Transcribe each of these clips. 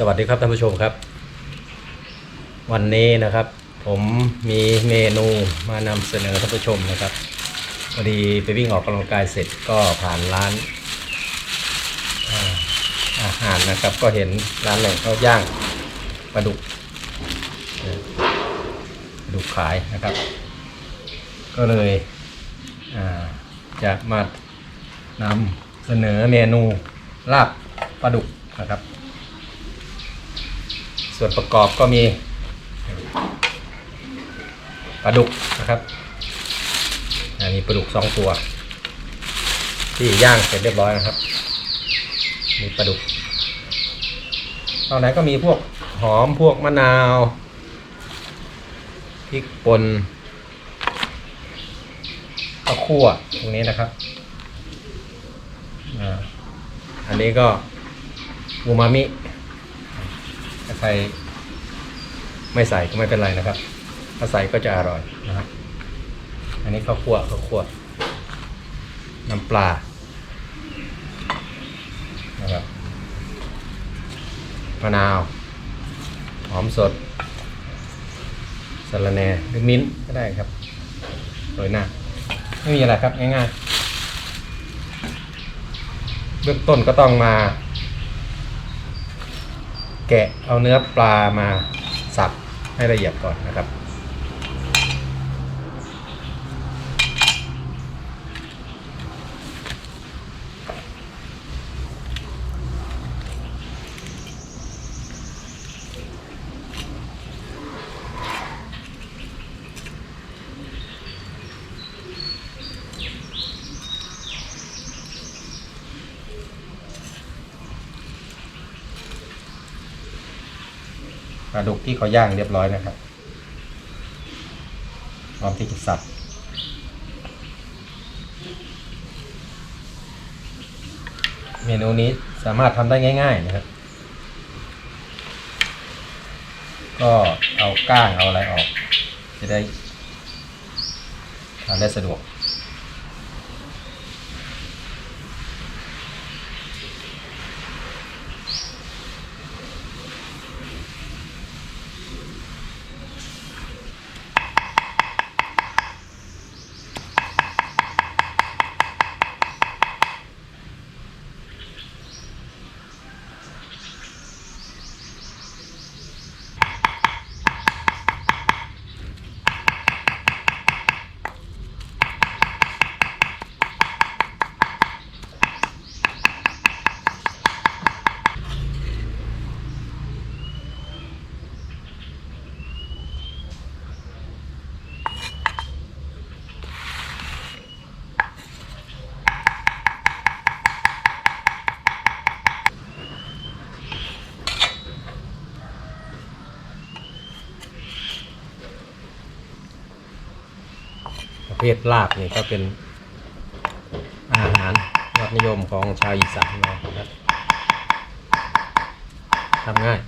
สวัสดีครับท่านผู้ชมครับ วันนี้นะครับ ผมมีเมนูมานำเสนอท่านผู้ชมนะครับพอดีไปวิ่งออกกำลังกายเสร็จก็ผ่านร้านอาหารนะครับ ก็เห็นร้านหนึ่งเขาย่างปลาดุกปลาดุกขายนะครับ ก็เลยจะมานำเสนอเมนูลาบปลาดุกนะครับ ส่วนประกอบก็มีปลาดุกนะครับอันนี้ปลาดุกสองตัว ที่ย่างเสร็จเรียบร้อยนะครับ มีปลาดุกตอนไหนก็มีพวกหอมพวกมะนาวพริกป่นข้าวคั่วตรงนี้นะครับอ่าอันนี้ก็อูมามิ ใครไม่ใส่ก็ไม่เป็นไรนะครับ ถ้าใส่ก็จะอร่อยนะครับ อันนี้ข้าวคั่วข้าวคั่วน้ำปลา นะครับ มะนาว หอมสดสะระแหน่หรือมิ้นท์ก็ได้ครับโรยหน้า ไม่มีอะไรครับง่ายๆ เบื้องต้นก็ต้องมา แกะเอาเนื้อปลามาสับให้ละเอียดก่อนนะครับ ลาดุกที่เขาย่างเรียบร้อยนะครับพร้อมที่จะสับเมนูนี้สามารถทำได้ง่าย ๆ นะครับ ก็เอาก้างเอาอะไรออก จะได้ทำได้สะดวก เภทลาบนี่ก็เป็นอาหารยอดนิยมของชาวอีสานเรานะครับทำง่าย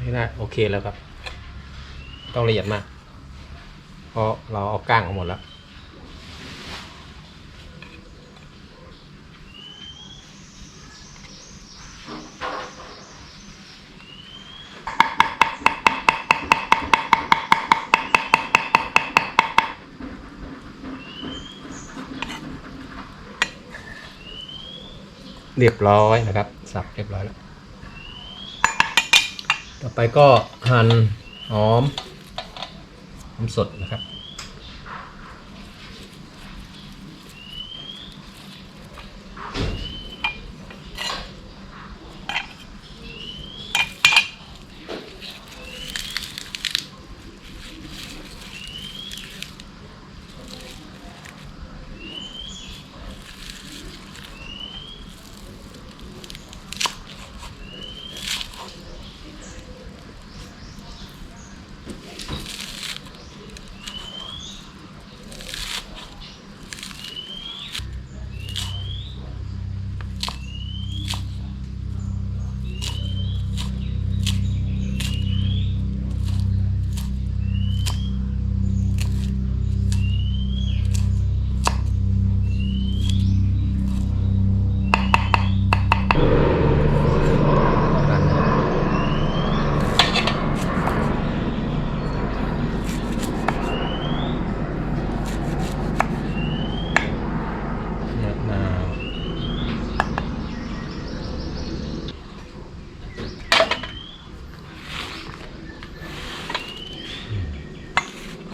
นี่น่าโอเคแล้วครับ ต้องละเอียดมาก เพราะเราเอาก้างออกหมดแล้ว เรียบร้อยนะครับ สับเรียบร้อยแล้ว ต่อไปก็หั่นหอมหอมสดนะครับ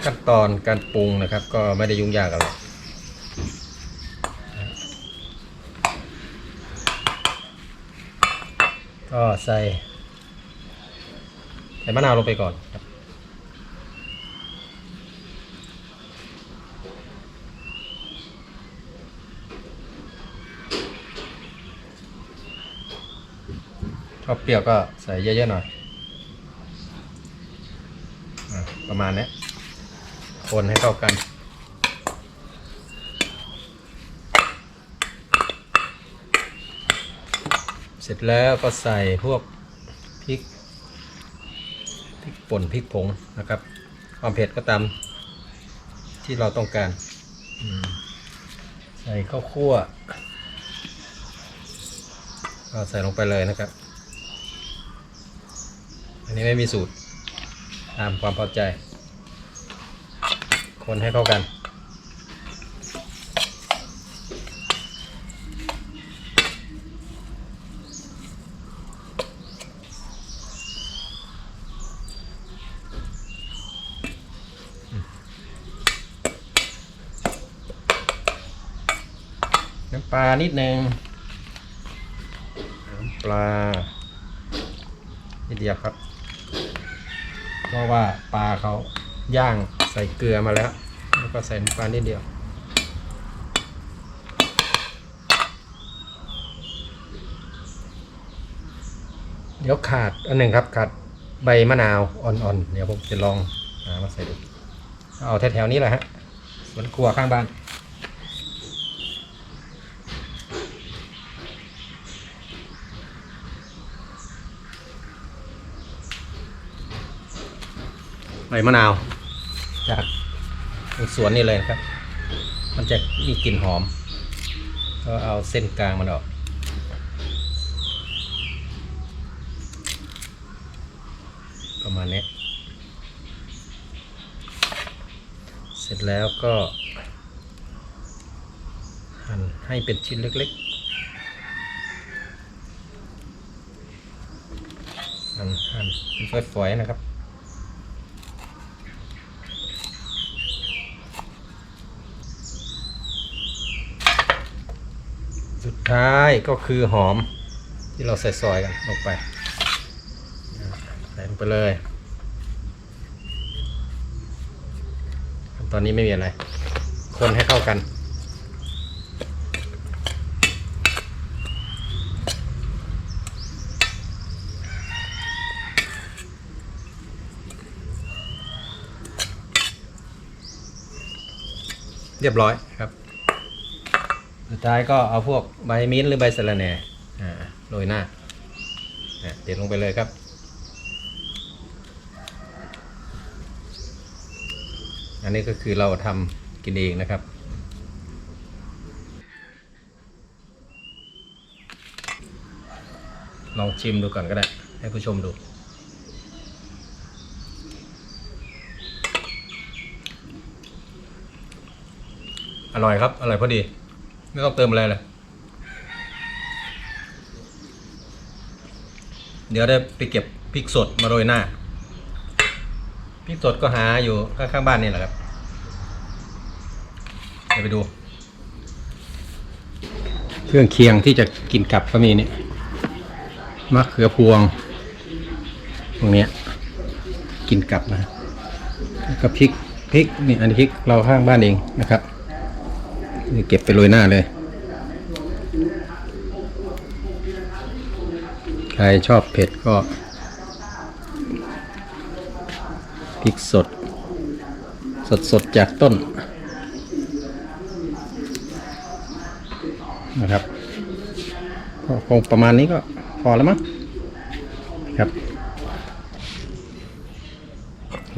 ต ขั้น ตอนการปรุงนะครับ ก็ไม่ได้ยุ่งยากอะไรก็ใส่ใส่มะนาวลงไปก่อนครับชอบเปรี้ยวก็ใส่เยอะๆหน่อยอประมาณนี้ คนให้เข้ากัน เสร็จแล้วก็ใส่พวกพริกพริกป่นพริกผงนะครับ ความเผ็ดก็ตามที่เราต้องการ ใส่ข้าวคั่วก็ใส่ลงไปเลยนะครับ อันนี้ไม่มีสูตรตามความพอใจ คนให้เข้ากัน น้ำปลานิดนึงน้ำปลานิดเดียวครับ เพราะว่าปลาเขาย่าง ใส่เกลือมาแล้ว แล้วก็ใส่น้ำปลานิดเดียว เดี๋ยวขาดอันหนึ่งครับขาดใบมะนาวอ่อนๆ เดี๋ยวผมจะลองหามาใส่ดูเอาแถวๆนี้แหละฮะสวนครัวข้างบ้านใบมะนาว จากสวนนี่เลยครับ มันจะมีกลิ่นหอม ก็เอาเส้นกลางมันออกประมาณนี้ เสร็จแล้วก็ หั่นให้เป็นชิ้นเล็กๆ หั่นหั่นเป็นฝอยๆนะครับ ท้ายก็คือหอมที่เราใส่ซอยกันลงไปใส่ลงไปเลย ตอนนี้ไม่มีอะไร คนให้เข้ากันเรียบร้อยครับ สุดท้ายก็เอาพวกใบมิ้นท์หรือใบสะระแหน่โรยหน้าเด็ดลงไปเลยครับ อันนี้ก็คือเราทำกินเองนะครับลองชิมดูก่อนก็ได้ ให้ผู้ชมดู อร่อยครับ อร่อยพอดี ไม่ต้องเติมอะไรเลย เดี๋ยวได้ไปเก็บพริกสดมาโรยหน้า พริกสดก็หาอยู่ข้างๆบ้านนี่แหละครับ เดี๋ยวไปดู เครื่องเคียงที่จะกินกับก็มีนี่มะเขือพวง ตรงนี้กินกับนะแล้วก็พริกพริกนี่อันนี้พริกเราข้างบ้านเองนะครับ เก็บไปโรยหน้าเลย ใครชอบเผ็ดก็พริกสด สดสดจากต้น นะครับก็คงประมาณนี้ก็พอแล้วมั้งครับ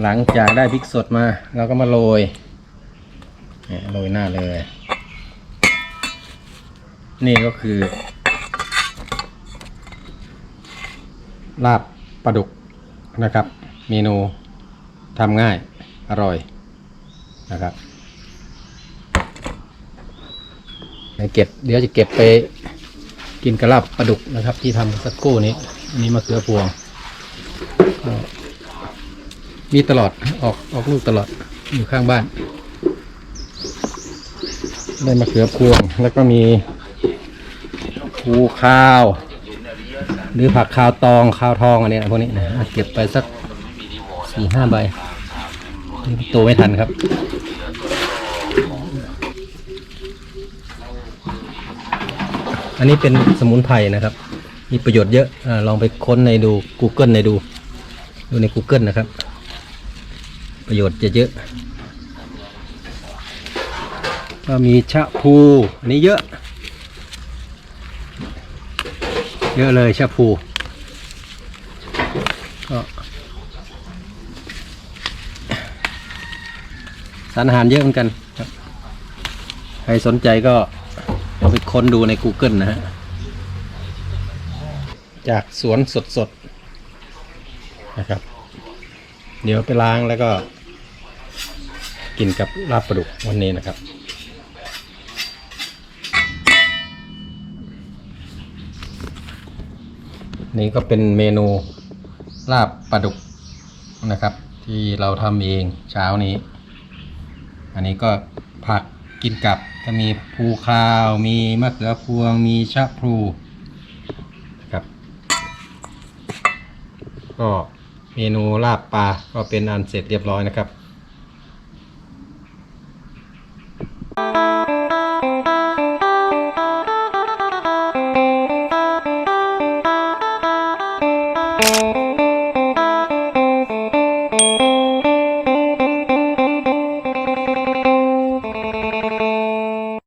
หลังจากได้พริกสดมาเราก็มาโรยเนี่ยโรยหน้าเลย นี่ก็คือ ลาบปลาดุกนะครับ เมนูทำง่ายอร่อยนะครับเดี๋ยวเก็บเดี๋ยวจะเก็บไปกินกระลาบปลาดุกนะครับ ที่ทำสักครู่นี้อันนี้มะเขือพวง มีตลอดออกออกลูกตลอดอยู่ข้างบ้าน ได้มะเขือพวงแล้วก็มี ภูข้าว หรือผักข้าวตองข้าวทองอันเนี้ยพวกนี้นะเก็บไปสักสี่ห้าใบนี่โตไม่ทันครับอันนี้เป็นสมุนไพรนะครับ มีประโยชน์เยอะอลองไปค้นในดู Google ในดู ดูใน Google นะครับ ประโยชน์จะเยอะก็มีชะพู อันนี้เยอะ เยอะเลยชะพูก็สารอาหารเยอะเหมือนกันครับใครสนใจก็ลองไปค้นดูใน Google นะฮะ จากสวนสดๆนะครับ เดี๋ยวไปล้างแล้วก็ กินกับลาบปลาดุกวันนี้นะครับ นี่ก็เป็นเมนูลาบปลาดุกนะครับ ที่เราทำเองเช้านี้ อันนี้ก็ผักกินกับก็มีภูคาว มีมะเขือพวง มีชะพลูนะครับ ก็เมนูลาบปลาก็เป็นอันเสร็จเรียบร้อยนะครับ